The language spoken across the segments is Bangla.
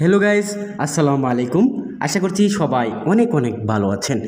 হ্যালো গাইস আসসালামু আলাইকুম। আশা করছি সবাই অনেক অনেক ভালো আছেন।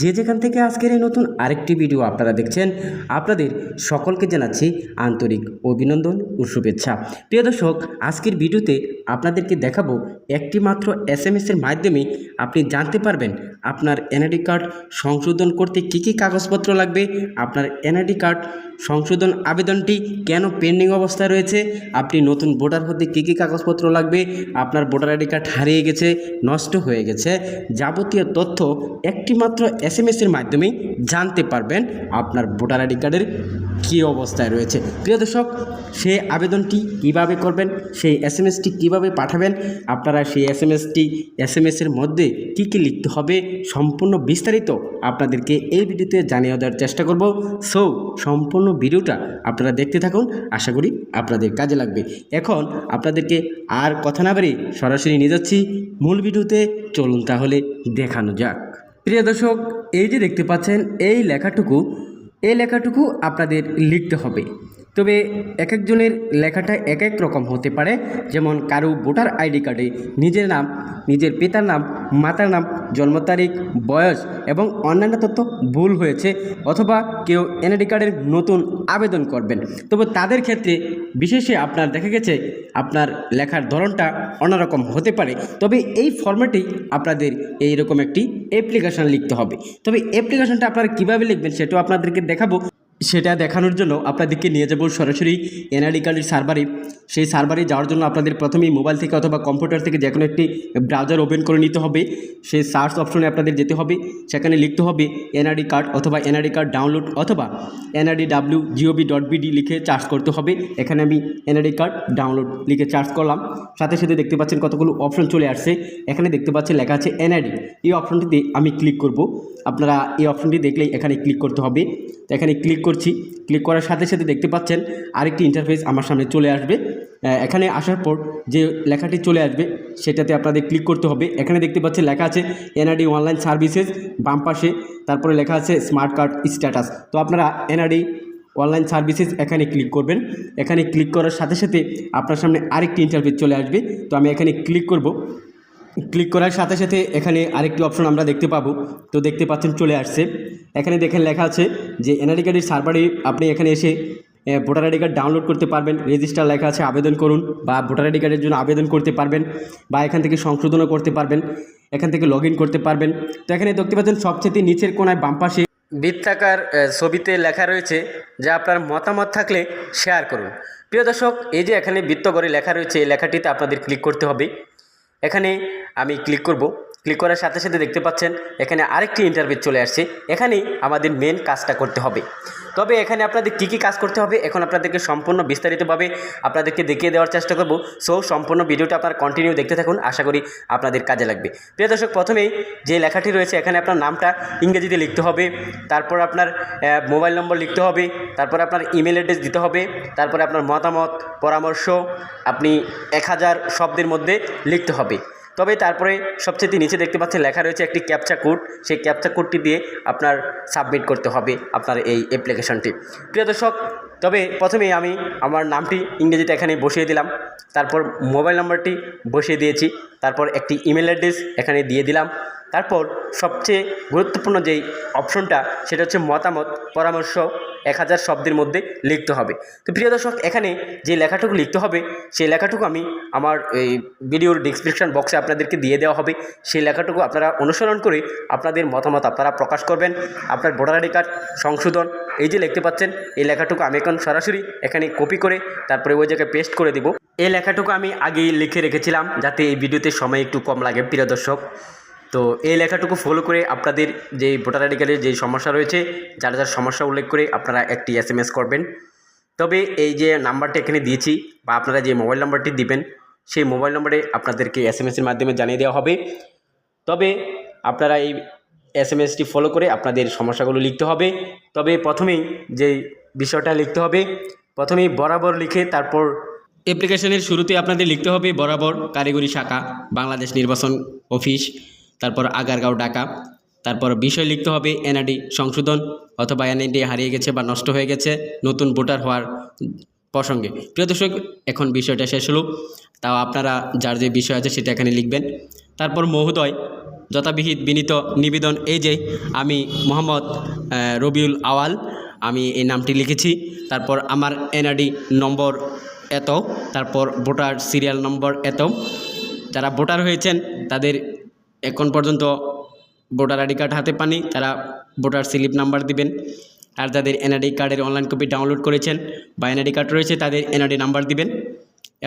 যে যেখান থেকে আজকের এই নতুন আরেকটি ভিডিও আপনারা দেখছেন, আপনাদের সকলকে জানাচ্ছি আন্তরিক অভিনন্দন ও শুভেচ্ছা। প্রিয় দর্শক, আজকের ভিডিওতে আপনাদেরকে দেখাবো একটি মাত্র এস এম এসের মাধ্যমে আপনি জানতে পারবেন আপনার এনআইডি কার্ড সংশোধন করতে কী কী কাগজপত্র লাগবে, আপনার এনআইডি কার্ড সংশোধন আবেদনটি কেন পেন্ডিং অবস্থায় রয়েছে? আপনি নতুন ভোটার হতে কী কী কাগজপত্র লাগবে? আপনার ভোটার আইডি কার্ড হারিয়ে গেছে, নষ্ট হয়ে গেছে, যাবতীয় তথ্য একটিমাত্র এস এম এসের মাধ্যমেই জানতে পারবেন। আপনার ভোটার আইডি কার্ডের কী অবস্থায় রয়েছে। প্রিয় দর্শক, সেই আবেদনটি কীভাবে করবেন, সেই এস এম এসটি কীভাবে পাঠাবেন, আপনারা সেই S M S T S M এসের মধ্যে কী কী লিখতে হবে, সম্পূর্ণ বিস্তারিত আপনাদেরকে এই ভিডিওতে জানিয়ে দেওয়ার চেষ্টা করব। সো, সম্পূর্ণ ভিডিওটা আপনারা দেখতে থাকুন, আশা করি আপনাদের কাজে লাগবে। এখন আপনাদেরকে আর কথা না বাড়ি সরাসরি নিয়ে যাচ্ছি। মূল ভিডিওতে চলুন তাহলে দেখানো যাক। প্রিয় দর্শক, এই যে দেখতে পাচ্ছেন, এই লেখাটুকু এই লেখাটুকু আপনাদের লিখতে হবে। তবে এক একজনের লেখাটা এক এক রকম হতে পারে, যেমন কারও ভোটার আইডি কার্ডে নিজের নাম, নিজের পিতার নাম, মাতার নাম, জন্ম তারিখ, বয়স এবং অন্যান্য তথ্য ভুল হয়েছে অথবা কেউ এনআইডি কার্ডের নতুন আবেদন করবেন। তবে তাদের ক্ষেত্রে বিশেষে আপনার দেখা গেছে, আপনার লেখার ধরনটা অন্যরকম হতে পারে। তবে এই ফর্ম্যাটেই আপনাদের এই রকম একটি অ্যাপ্লিকেশান লিখতে হবে। তবে অ্যাপ্লিকেশনটা আপনারা কীভাবে লিখবেন সেটাও আপনাদেরকে দেখাবো। সেটা দেখানোর জন্য আপনাদেরকে নিয়ে যাব সরাসরি এনআরডি কার্ডের সার্ভারে। সেই সার্ভারে যাওয়ার জন্য আপনাদের প্রথমেই মোবাইল থেকে অথবা কম্পিউটার থেকে যে কোনো একটি ব্রাউজার ওপেন করে নিতে হবে। সেই সার্চ অপশনে আপনাদের যেতে হবে। সেখানে লিখতে হবে এনআরডি কার্ড অথবা এনআরডি কার্ড ডাউনলোড অথবা NRD W GOB dot BD লিখে চার্জ করতে হবে। এখানে আমি এনআরডি কার্ড ডাউনলোড লিখে চার্জ করলাম। সাথে সাথে দেখতে পাচ্ছেন কতগুলো অপশন চলে আসছে। এখানে দেখতে পাচ্ছেন লেখা আছে এনআরডি। এই অপশনটিতে আমি ক্লিক করব। আপনারা এই অপশনটি দেখলেই এখানে ক্লিক করতে হবে। তো এখানে ক্লিক করছি। ক্লিক করার সাথে সাথে দেখতে পাচ্ছেন আরেকটি ইন্টারফেস আমার সামনে চলে আসবে। এখানে আসার পর যে লেখাটি চলে আসবে, সেটাতে আপনাদের ক্লিক করতে হবে। এখানে দেখতে পাচ্ছেন লেখা আছে এনআরডি অনলাইন সার্ভিসেস বাম পাশে তারপরে লেখা আছে স্মার্ট কার্ড স্ট্যাটাস তো আপনারা এনআরডি অনলাইন সার্ভিসেস এখানে ক্লিক করবেন। এখানে ক্লিক করার সাথে সাথে আপনার সামনে আরেকটি ইন্টারফেস চলে আসবে। তো আমি এখানে ক্লিক করব। ক্লিক করার সাথে সাথে এখানে আরেকটি অপশন আমরা দেখতে পাবো। তো দেখতে পাচ্ছেন চলে আসছে। এখানে দেখেন লেখা আছে যে এনআইডি কার্ডের সার্ভারে আপনি এখানে এসে ভোটার আইডি কার্ড ডাউনলোড করতে পারবেন। রেজিস্টার লেখা আছে আবেদন করুন বা ভোটার আইডি কার্ডের জন্য আবেদন করতে পারবেন বা এখান থেকে সংশোধনও করতে পারবেন, এখান থেকে লগ করতে পারবেন। তো এখানে দেখতে পাচ্ছেন সবচেয়ে নিচের কোনায় বাম পাশে বৃত্তাকার ছবিতে লেখা রয়েছে যা আপনার মতামত থাকলে শেয়ার করুন। প্রিয় দর্শক, এই যে এখানে বৃত্ত করে লেখা রয়েছে, এই লেখাটিতে আপনাদের ক্লিক করতে হবে। এখানে আমি ক্লিক করব। ক্লিক করার সাথে সাথে দেখতে পাচ্ছেন, এখানে আরেকটি ইন্টারভিউ চলে আসছে। এখানেই আমাদের মেন কাজটা করতে হবে। তবে এখানে আপনাদের কী কী কাজ করতে হবে, এখন আপনাদেরকে সম্পূর্ণ বিস্তারিতভাবে আপনাদেরকে দেখিয়ে দেওয়ার চেষ্টা করব। সো সম্পূর্ণ ভিডিওটা আপনারা কন্টিনিউ দেখতে থাকুন, আশা করি আপনাদের কাজে লাগবে। প্রিয় দর্শক, প্রথমেই যে লেখাটি রয়েছে, এখানে আপনার নামটা ইংরেজিতে লিখতে হবে, তারপর আপনার মোবাইল নম্বর লিখতে হবে, তারপর আপনার ইমেল অ্যাড্রেস দিতে হবে, তারপরে আপনার মতামত, পরামর্শ আপনি এক হাজার শব্দের মধ্যে লিখতে হবে। তবে তারপরে সবচেয়ে নিচে দেখতে পাচ্ছেন লেখা রয়েছে একটি ক্যাপচা কোড। সেই ক্যাপচা কোডটি দিয়ে আপনার সাবমিট করতে হবে আপনার এই অ্যাপ্লিকেশনটি। প্রিয় দর্শক, তবে প্রথমেই আমি আমার নামটি ইংরেজিতে এখানে বসিয়ে দিলাম। তারপর মোবাইল নম্বরটি বসিয়ে দিয়েছি। তারপর একটি ইমেল অ্যাড্রেস এখানে দিয়ে দিলাম। তারপর সবচেয়ে গুরুত্বপূর্ণ যেই অপশনটা, সেটা হচ্ছে মতামত, পরামর্শ এক হাজার শব্দের মধ্যে লিখতে হবে। তো প্রিয় দর্শক, এখানে যে লেখাটুকু লিখতে হবে, সেই লেখাটুকু আমি আমার এই ভিডিওর ডিসক্রিপশন বক্সে আপনাদেরকে দিয়ে দেওয়া হবে। সেই লেখাটুকু আপনারা অনুসরণ করে আপনাদের মতামত আপনারা প্রকাশ করবেন। আপনার ভোটার আইডি কার্ড সংশোধন, এই যে লিখতে পাচ্ছেন, এই লেখাটুকু আমি এখন সরাসরি এখানে কপি করে তারপরে ওই জায়গায় পেস্ট করে দিব। এই লেখাটুকু আমি আগেই লিখে রেখেছিলাম, যাতে এই ভিডিওতে সময় একটু কম লাগে, প্রিয় দর্শক। তো এই লেখাটুকু ফলো করে আপনাদের যে ভোটার আইডি কার্ডের যে সমস্যা রয়েছে, যার যার সমস্যা উল্লেখ করে আপনারা একটি এস করবেন। তবে এই যে নাম্বারটা এখানে দিয়েছি বা আপনারা যে মোবাইল নাম্বারটি দিবেন, সেই মোবাইল নম্বরে আপনাদেরকে এস এম এসের মাধ্যমে জানিয়ে দেওয়া হবে। তবে আপনারা এই এস এসটি ফলো করে আপনাদের সমস্যাগুলো লিখতে হবে। তবে প্রথমেই যে বিষয়টা লিখতে হবে, প্রথমেই বরাবর লিখে তারপর অ্যাপ্লিকেশনের শুরুতে আপনাদের লিখতে হবে বরাবর কারিগরি শাখা, বাংলাদেশ নির্বাচন অফিস। তারপর আগারগাঁও ঢাকা, তারপর বিষয় লিখতে হবে এনআইডি সংশোধন অথবা এনআইডি হারিয়ে গেছে বা নষ্ট হয়ে গেছে নতুন ভোটার হওয়ার প্রসঙ্গে। প্রিয় দর্শক, এখন বিষয়টা শেষ হলো। তাও আপনারা যার যে বিষয় আছে সেটা এখানে লিখবেন। তারপর মহোদয়, যথাবিহিত বিনীত নিবেদন এই যে, আমি মোহাম্মদ রবিউল আওয়াল, আমি এই নামটি লিখেছি। তারপর আমার এনআইডি নম্বর এত, তারপর ভোটার সিরিয়াল নম্বর এত। যারা ভোটার হয়েছেন, তাদের এখন পর্যন্ত ভোটার আইডি কার্ড হাতে পানি তারা ভোটার স্লিপ নাম্বার দিবেন। আর যাদের এনআইডি কার্ডের অনলাইন কপি ডাউনলোড করেছেন বা এনআইডি কার্ড রয়েছে, তাদের এনআইডি নাম্বার দিবেন।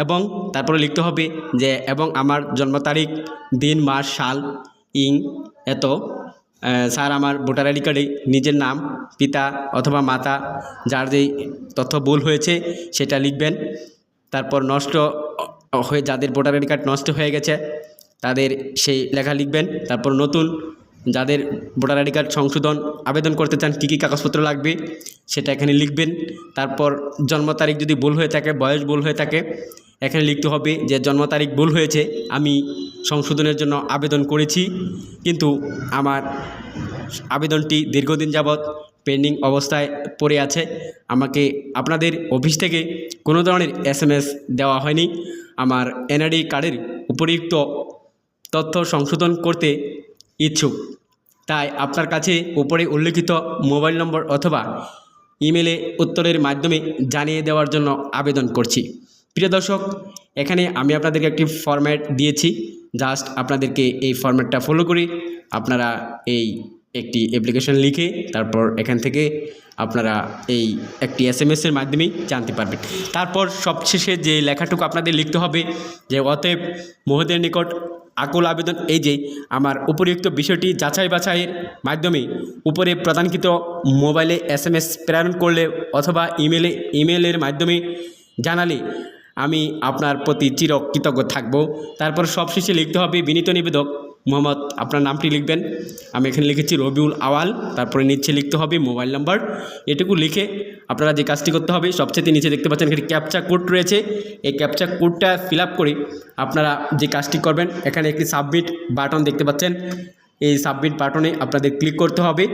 এবং তারপরে লিখতে হবে যে, এবং আমার জন্ম তারিখ, দিন, মাস, সাল, ইং, এত স্যার, আমার ভোটার আইডি কার্ডে নিজের নাম, পিতা অথবা মাতা, যার যেই তথ্য ভুল হয়েছে সেটা লিখবেন। তারপর নষ্ট, হয়ে যাদের ভোটার আইডি কার্ড নষ্ট হয়ে গেছে তাদের সেই লেখা লিখবেন। তারপর নতুন যাদের ভোটার আইডি কার্ড সংশোধন আবেদন করতে চান, কী কী কাগজপত্র লাগবে সেটা এখানে লিখবেন। তারপর জন্ম তারিখ যদি ভুল হয়ে থাকে, বয়স ভুল হয়ে থাকে, এখানে লিখতে হবে যে জন্ম তারিখ ভুল হয়েছে, আমি সংশোধনের জন্য আবেদন করেছি। কিন্তু আমার আবেদনটি দীর্ঘদিন যাবৎ পেন্ডিং অবস্থায় পড়ে আছে। আমাকে আপনাদের অফিস থেকে কোনো ধরনের এস দেওয়া হয়নি। আমার এনআইডি কার্ডের উপরিউক্ত তথ্য সংশোধন করতে ইচ্ছুক। তাই আপনার কাছে উপরে উল্লেখিত মোবাইল নম্বর অথবা ইমেলে উত্তরের মাধ্যমে জানিয়ে দেওয়ার জন্য আবেদন করছি। প্রিয় দর্শক, এখানে আমি আপনাদেরকে একটি ফরম্যাট দিয়েছি। জাস্ট আপনাদেরকে এই ফরম্যাটটা ফলো করে আপনারা এই একটি অ্যাপ্লিকেশন লিখে তারপর এখান থেকে আপনারা এই একটি এস এম এসের মাধ্যমেই জানতে পারবেন। তারপর সবশেষে যে লেখাটুকু আপনাদের লিখতে হবে, যে অতএব মহোদয়ের নিকট আকুল আবেদন এই যে আমার উপরিউক্ত বিষয়টি যাচাই বাছাইয়ের মাধ্যমে উপরে প্রদানকৃত মোবাইলে এস এম এস প্রেরণ করলে অথবা ইমেলে, ইমেলের মাধ্যমে জানালে আমি আপনার প্রতি চির কৃতজ্ঞ থাকব। তারপর সবশেষে লিখতে হবে বিনীত নিবেদক। মোহাম্মদ, আপনার নামটি লিখবেন। আমি এখানে লিখেছি রবিউল আওয়াল, তারপরে নিচে লিখতে হবে মোবাইল নাম্বার। এটুকু লিখে আপনারা যে কাজটি করতে হবে, সবচেয়ে নিচে দেখতে পাচ্ছেন এখানে ক্যাপচা কোড রয়েছে। এই ক্যাপচা কোডটা ফিল করে আপনারা যে কাজটি করবেন, এখানে একটি সাবমিট বাটন দেখতে পাচ্ছেন। এই সাবমিট বাটনে আপনাদের ক্লিক করতে হবে।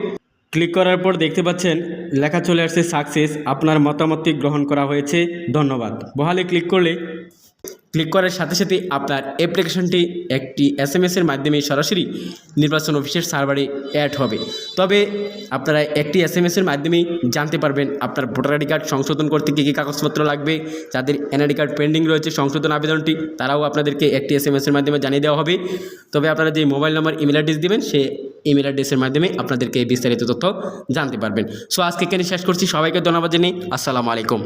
ক্লিক করার পর দেখতে পাচ্ছেন, লেখা চলে আসছে সাকসেস, আপনার মতামতটি গ্রহণ করা হয়েছে। ধন্যবাদ। বহালে ক্লিক করলে ক্লিক করার সাথে সাথে আপনার অ্যাপ্লিকেশনটি একটি এস এম এসের মাধ্যমে সরাসরি নির্বাচন অফিসের সার্ভারে অ্যাড হবে। তবে আপনারা একটি এস এম এসের মাধ্যমেই জানতে পারবেন আপনার ভোটার আইডি কার্ড সংশোধন করতে কী কী কাগজপত্র লাগবে, যাদের এনআইডি কার্ড পেন্ডিং রয়েছে সংশোধন আবেদনটি, তারাও আপনাদেরকে একটি এস এম এসের মাধ্যমে জানিয়ে দেওয়া হবে। তবে আপনারা যে মোবাইল নম্বর ইমেল অ্যাড্রেস দেবেন, সে ইমেল অ্যাড্রেসের মাধ্যমে আপনাদেরকে বিস্তারিত তথ্য জানতে পারবেন। সো আজকে এখানে শেষ করছি। সবাইকে ধন্যবাদ জানিয়ে, আসসালামু আলাইকুম।